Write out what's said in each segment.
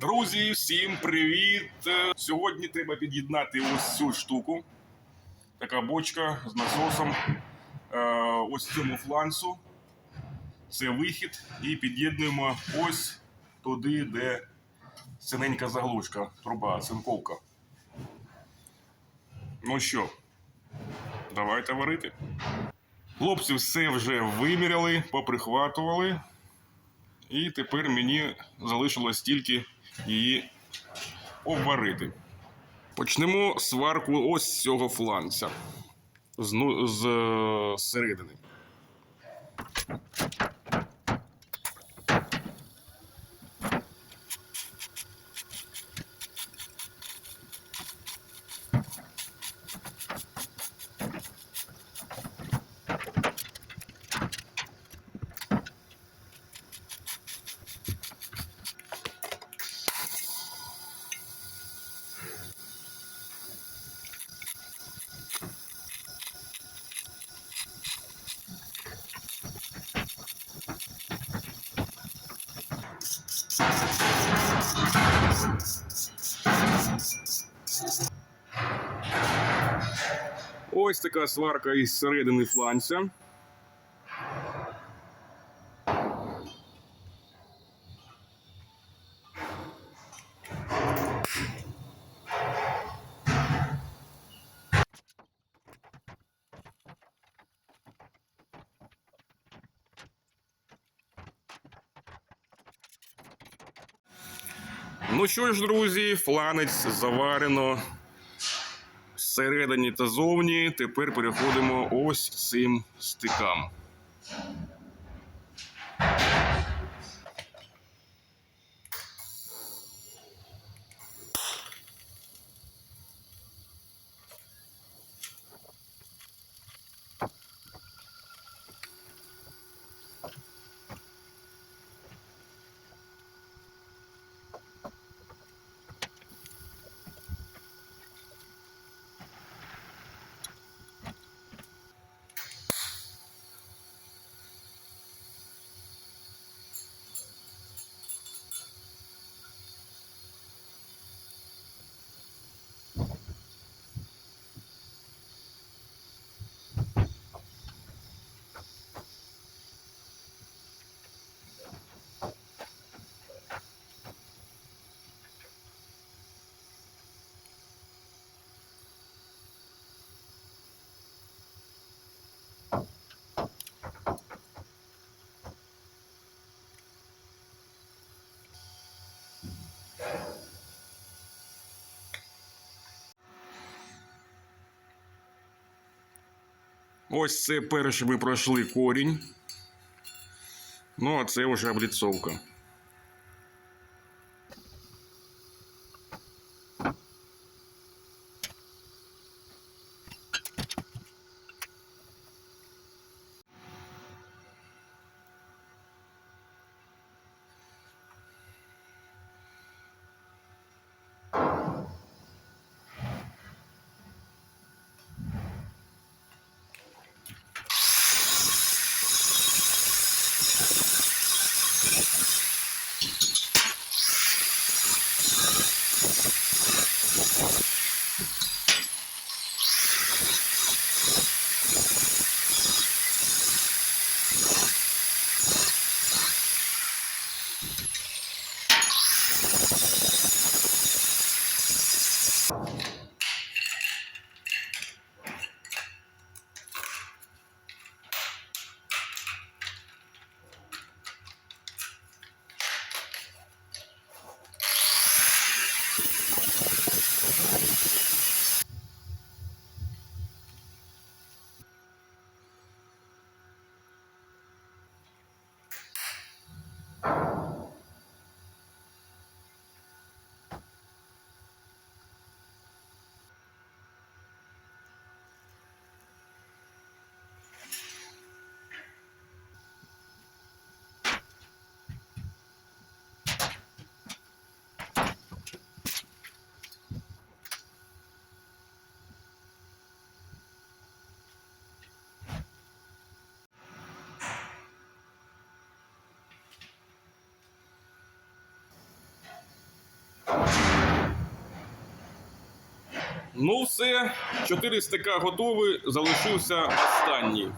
Друзі, всім привіт! Е, Сьогодні треба під'єднати ось цю штуку. Така бочка з насосом. Е, Ось цьому фланцу. Це вихід. І під'єднуємо ось туди, де синенька заглушка, труба, цинковка. Ну що, давайте варити. Хлопці все вже виміряли, поприхватували. І тепер мені залишилось тільки її обварити. Почнемо сварку ось цього фланця. З, з е, середини. Ось така сварка із середини фланця. Ну що ж, друзі, фланець заварено всередині та зовні. Тепер переходимо ось цим стикам. Ось це перше ми пройшли корінь. Ну, а це вже обліцовка. Ну, все, 4 стика готові, залишився останній.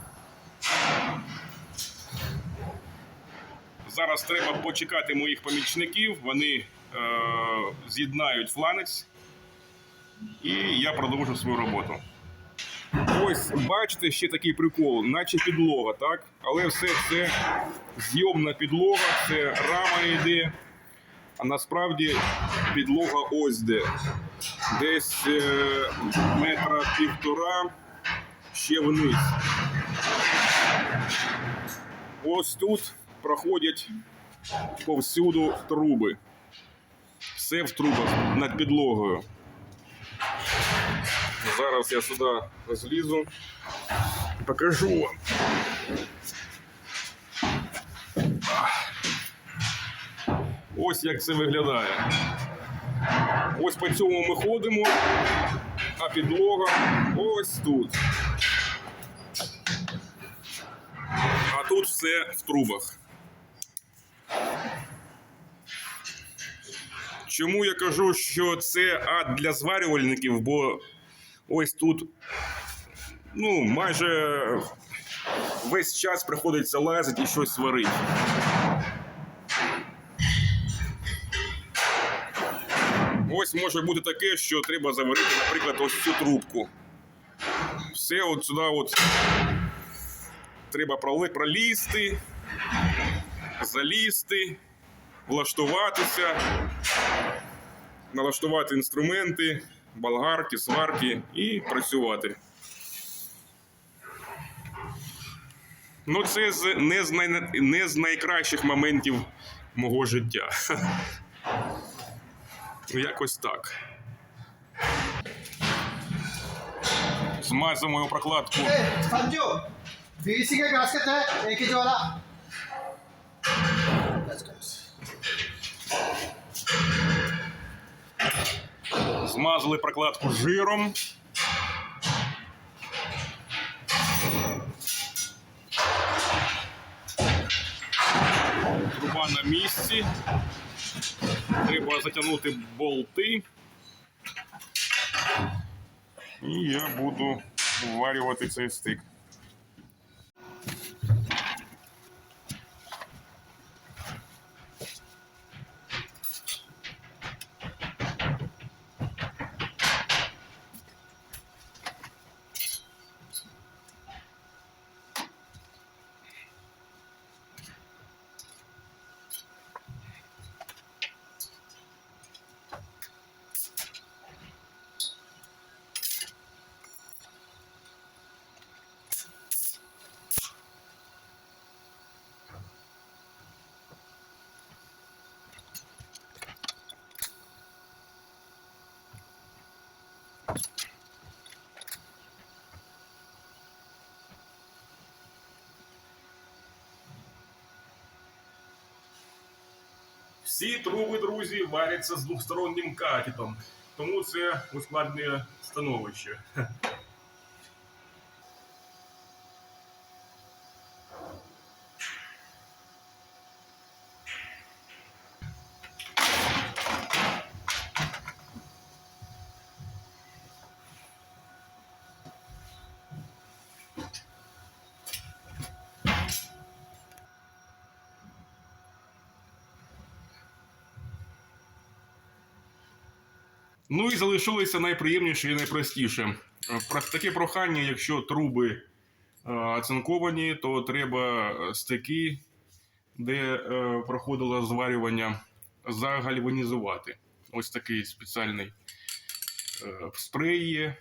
Зараз треба почекати моїх помічників, вони е, з'єднають фланець, і я продовжу свою роботу. Ось, бачите, ще такий прикол, наче підлога, так? Але все це зйомна підлога, це рама йде. А насправді підлога ось де. Десь е, метра півтора ще вниз. Ось тут проходять повсюду труби. Все в трубах над підлогою. Зараз я сюди злізу покажу вам. Ось як це виглядає. Ось по цьому ми ходимо, а підлога ось тут. А тут все в трубах. Чому я кажу, що це ад для зварювальників, бо ось тут ну, майже весь час приходиться лазити і щось сварити. Ось може бути таке, що треба заварити, наприклад, ось цю трубку. Все от сюди от треба пролізти, залізти, влаштуватися, налаштувати інструменти, болгарки, сварки і працювати. Ну, це не, з най, не з найкращих моментів мого життя. Ну, якось так. Змазуємо його прокладку. Змазали прокладку жиром. Труба на місці. Треба затягнути болти. І я буду вварювати цей стик. Всі труби, друзі, варяться з двостороннім катітом, тому це ускладнює становище. Ну і залишилося найприємніше і найпростіше. Таке прохання, якщо труби е, оцинковані, то треба стики, де е, проходило зварювання, загальванізувати. Ось такий спеціальний е, спрей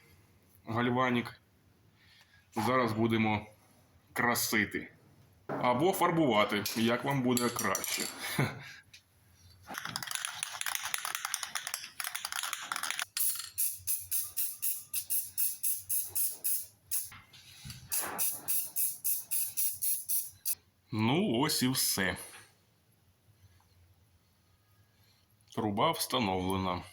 гальванік. Зараз будемо красити. Або фарбувати, як вам буде краще. Ну, ось і все. Труба встановлена.